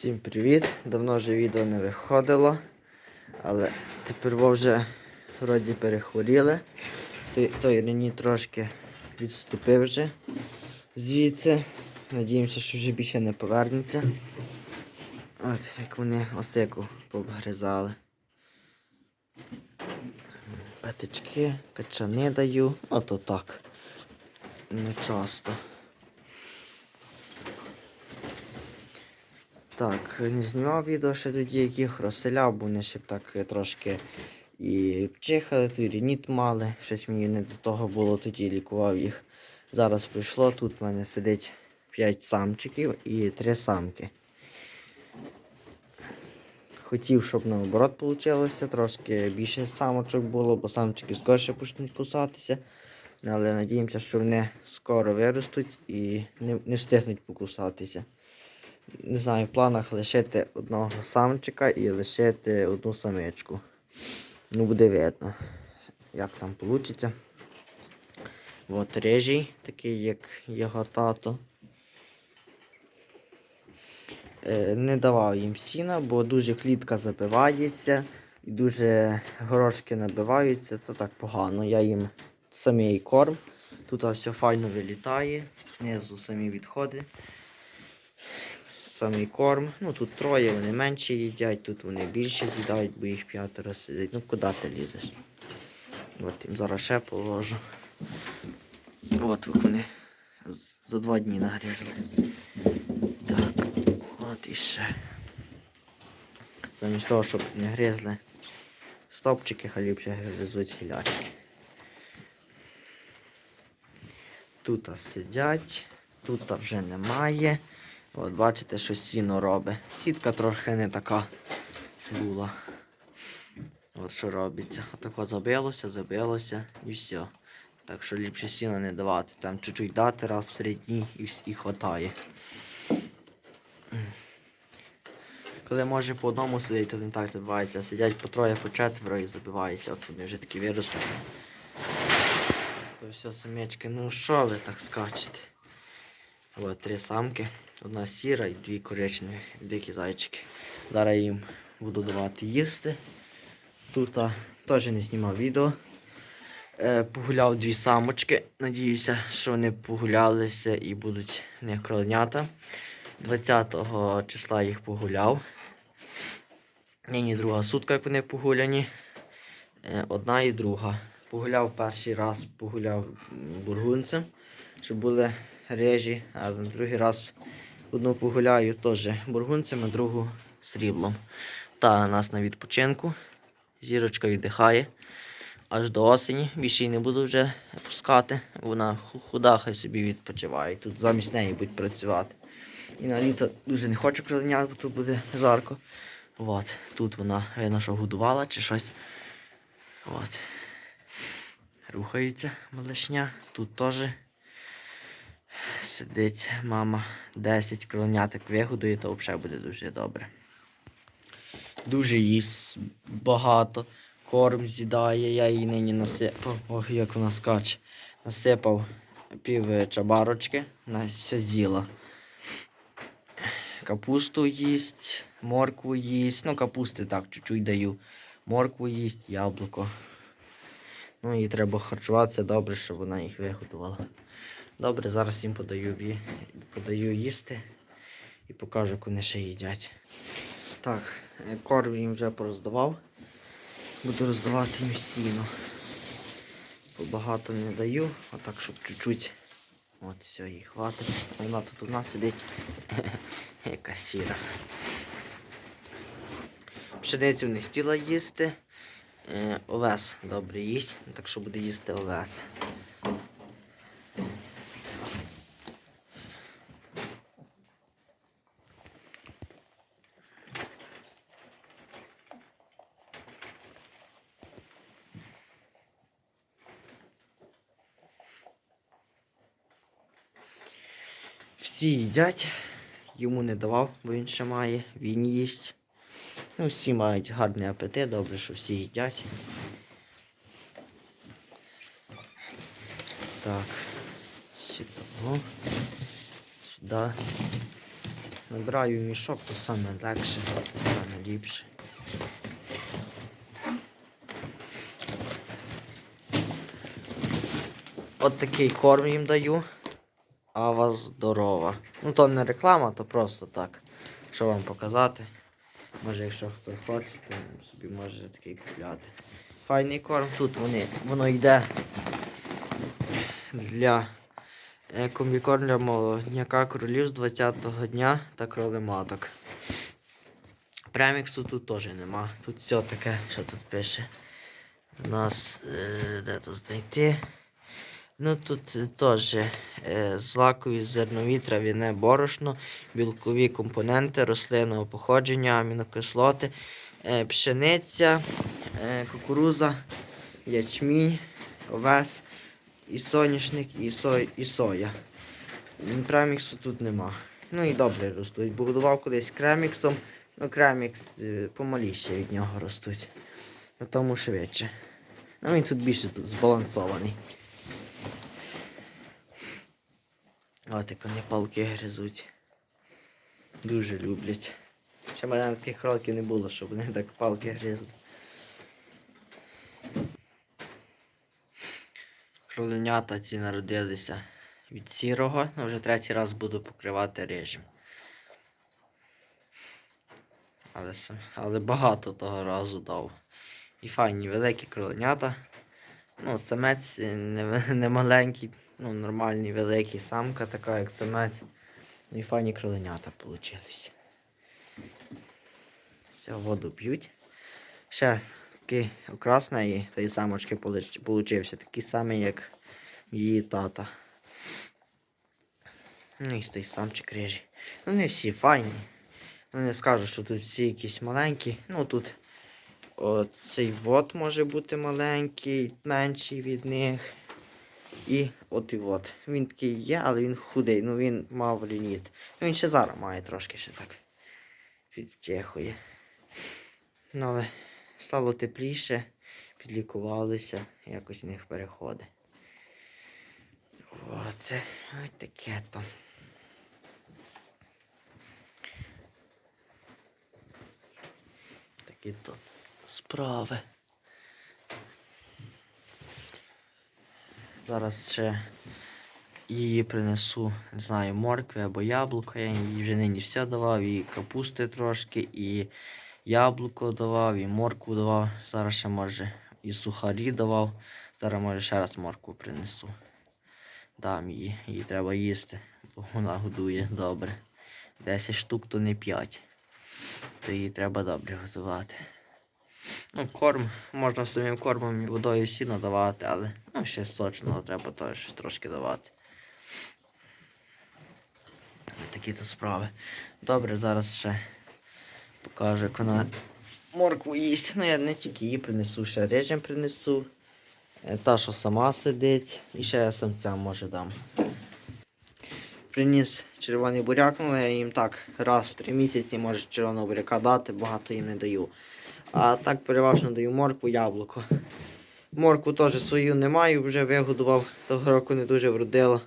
Всім привіт! Давно вже відео не виходило, але тепер ви вже вроді перехворіли. Той, той Рені трошки відступив вже звідси. Надіємося, що вже більше не повернеться. От як вони осику пообгризали. Петички, качани даю, ото так. Не часто. Так, не знімав відео ще тоді, яких розселяв, бо вони ще б так е, трошки і пчихали, то рініт мали. Щось мені не до того було, тоді лікував їх. Зараз прийшло, тут в мене сидить 5 самчиків і 3 самки. Хотів, щоб наоборот вийшло, трошки більше самочок було, бо самчики скорше почнуть кусатися. Але надіємося, що вони скоро виростуть і не, не встигнуть покусатися не знаю, в планах лишити одного самчика і лишити одну самичку. Ну, буде видно, як там вийде. От режій, такий, як його тато. Е, Не давав їм сіна, бо дуже клітка забивається і дуже горошки набиваються, це так погано. Я їм самий корм. Тут все файно вилітає, знизу самі відходи самий корм. Ну тут троє, вони менше їдять, тут вони більше з'їдають, бо їх п'ятеро сидить. Ну куди ти лізеш? От їм зараз ще положу. От вони за два дні нагрізли. Так, от і ще. Замість того, щоб не гризли стопчики, хай ліпше гризуть гілячки. Тут сидять, тут вже немає. От бачите, що сіно робить. Сітка трохи не така була. От що робиться. Отако забилося, забилося і все. Так що ліпше сіна не давати. Там чуть-чуть дати раз в середні і і хватає. Коли може по одному сидить, то не так забивається. Сидять по троє, по четверо і забиваються. От вони вже такі виросли. То все самечки, ну що ви так скачете? От три самки. Одна сіра і дві коричневі дикі зайчики. Зараз їм буду давати їсти. Тут теж не знімав відео. Е, Погуляв дві самочки. Надіюся, що вони погулялися і будуть не кроленята. 20 числа їх погуляв. Нині друга сутка, як вони погуляні. Е, одна і друга. Погуляв перший раз, погуляв бургунцем, щоб були режі, а другий раз одну погуляю теж бургунцем, а другу сріблом. Та нас на відпочинку. Зірочка віддихає аж до осені. Більше її не буду вже пускати. Вона худа, хай собі відпочиває. Тут замість неї будуть працювати. І на літо дуже не хочу кроленят, бо тут буде жарко. От. Тут вона видно, що годувала чи щось. От. Рухається малишня. Тут теж сидить мама 10 кроленяток вигодує, то взагалі буде дуже добре. Дуже їсть багато. Корм з'їдає, я її нині насипав. Ох, як вона скаче. Насипав пів чабарочки, вона все з'їла. Капусту їсть, моркву їсть. Ну, капусти так, чуть-чуть даю. Моркву їсть, яблуко. Ну і треба харчуватися добре, щоб вона їх виготувала. Добре, зараз їм подаю подаю їсти і покажу, як вони ще їдять. Так, е, корм їм вже пороздавав. Буду роздавати їм сіно. Побагато не даю, а так, щоб чуть-чуть. От, все, їй хватить. Вона тут у нас сидить. Яка сіра. Пшеницю не хотіла їсти. Е, овес добре їсть, так що буде їсти овес. Всі їдять, йому не давав, бо він ще має, він їсть. Ну, всі мають гарний апетит, добре, що всі їдять. Так, сюди. Сюди. Набираю мішок, то саме легше, саме ліпше. От такий корм їм даю. Ава здорова. Ну то не реклама, то просто так. Що вам показати. Може, якщо хто хоче, то собі може такий купляти. Файний корм тут вони, воно йде для е, комбікорм для молодняка кролів з 20-го дня та кролематок. Преміксу тут теж нема. Тут все таке, що тут пише. У нас е, де тут знайти. Ну тут е, теж е, злакові зернові трав'яне борошно, білкові компоненти рослинного походження, амінокислоти, е, пшениця, кукуруза, ячмінь, овес, і соняшник, і, сой, і соя. М, Преміксу тут нема. Ну і добре ростуть. Бо годував колись креміксом, ну кремікс помаліше від нього ростуть. На тому швидше. Ну він тут більше збалансований. От як вони палки гризуть. Дуже люблять. Ще в мене таких кроликів не було, щоб вони так палки гризли. Кроленята ці народилися від сірого, ну вже третій раз буду покривати режим. Але, але багато того разу дав. І файні великі кроленята. Ну, самець не, не маленький, ну, нормальний великий самка, така як самець. Ну і файні кроленята получились. Все, воду п'ють. Ще такий окрас в неї, тої самочки получ- получився, такий самий, як її тата. Ну і той самчик рижий. Ну не всі файні. Ну не скажу, що тут всі якісь маленькі. Ну тут от цей вот може бути маленький, менший від них. І от і от. Він такий є, але він худий, ну він мав ліміт. Ну він ще зараз має трошки ще так. Підчехує. Ну але стало тепліше, підлікувалися, якось в них переходить. Оце ось таке там. Такі то справи. Зараз ще її принесу, не знаю, моркви або яблука. Я їй вже нині все давав, і капусти трошки, і яблуко давав, і моркву давав. Зараз ще може і сухарі давав. Зараз може ще раз моркву принесу. Дам її, її треба їсти, бо вона годує добре. 10 штук то не 5. То її треба добре готувати. Ну, корм, можна самим кормом і водою сіно давати, але ну, ще сочного треба теж трошки давати. Такі то справи. Добре, зараз ще покажу, як вона моркву їсть. Ну, я не тільки її принесу, ще режим принесу. Е, Та, що сама сидить, і ще я самцям може дам. Приніс червоний буряк, ну я їм так раз в три місяці може червоного буряка дати, багато їм не даю. А так переважно даю моркву, яблуко. Моркву теж свою не маю, вже вигодував, того року не дуже вродила.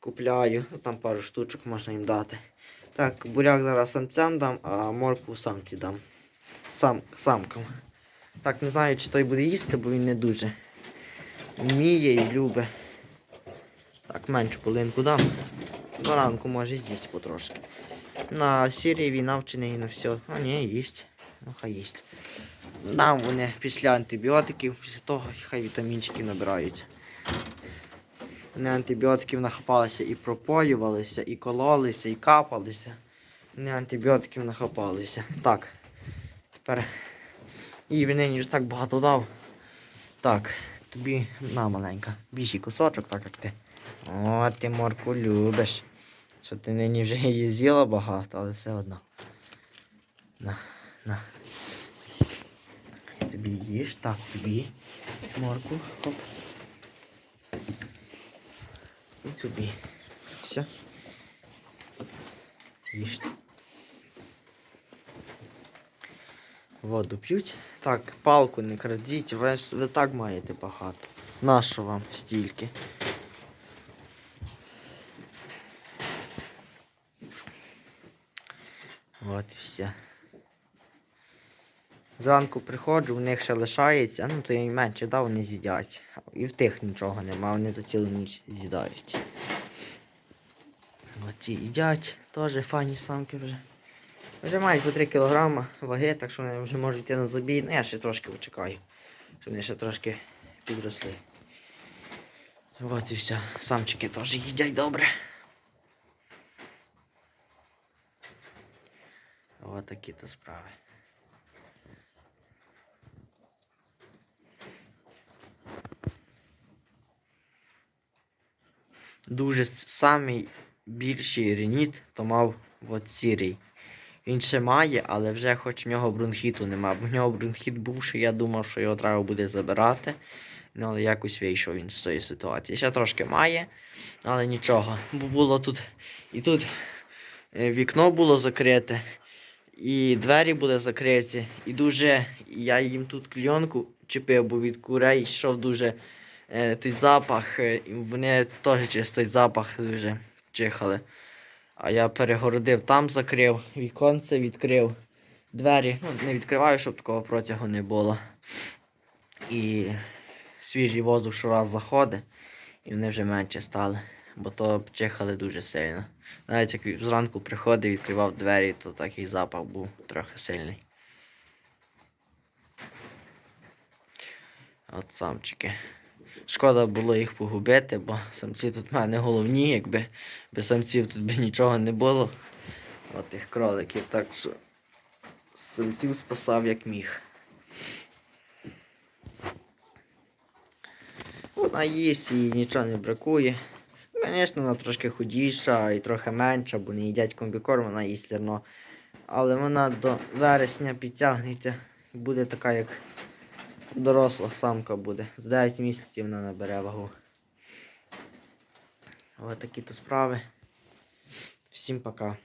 Купляю, ну, там пару штучок можна їм дати. Так, буряк зараз самцям дам, а моркву самці дам. Сам, самкам. Так, не знаю, чи той буде їсти, бо він не дуже вміє і любить. Так, меншу полинку дам. Баранку може з'їсть потрошки. На сірій він навчений на все. А ні, їсть. Ну хай їсть. Дам вони після антибіотиків, після того хай вітамінчики набираються. Вони антибіотиків нахапалися і пропоювалися, і кололися, і капалися. Вони антибіотиків нахапалися. Так. Тепер. І він вже так багато дав. Так, тобі на маленька. Більший кусочок, так як ти. О, ти морку любиш. Що ти нині вже її з'їла багато, але все одно. На, на. Тобі їж, так, тобі. Морку. Хоп. І тобі. Все. Їж. Воду п'ють. Так, палку не крадіть, ви, ви так маєте багато. Нащо вам стільки? От і все. Зранку приходжу, в них ще лишається, ну то їм менше дав, вони з'їдять. І в тих нічого нема, вони за цілу ніч з'їдають. От ці їдять, теж файні самки вже. Вже мають по 3 кг ваги, так що вони вже можуть йти на забій. Ну я ще трошки почекаю, щоб вони ще трошки підросли. От і все. Самчики теж їдять добре. От такі то справи. Дуже самий більший реніт то мав от сірий. Він ще має, але вже хоч в нього бронхіту нема. В нього бронхіт бувши, я думав, що його треба буде забирати. Ну, але якось вийшов він з тої ситуації. Ще трошки має, але нічого. Бо було тут і тут е, вікно було закрите, і двері були закриті, і дуже я їм тут кльонку чіпив, бо від курей йшов дуже той запах, е, і вони теж через той запах дуже чихали. А я перегородив там, закрив, віконце відкрив, двері. Ну, не відкриваю, щоб такого протягу не було. І свіжий воздух щораз заходить, і вони вже менше стали, бо то чихали дуже сильно. Навіть як зранку приходив, відкривав двері, то такий запах був трохи сильний. От самчики. Шкода було їх погубити, бо самці тут в мене головні, якби без самців тут би нічого не було. От тих кроликів, так що самців спасав як міг. Вона їсть і нічого не бракує. Звісно, вона трошки худіша і трохи менша, бо не їдять комбікорм, вона їсть зерно. Але вона до вересня підтягнеться і буде така, як доросла самка буде. З 9 місяців вона набере вагу. Ось такі то справи. Всім пока.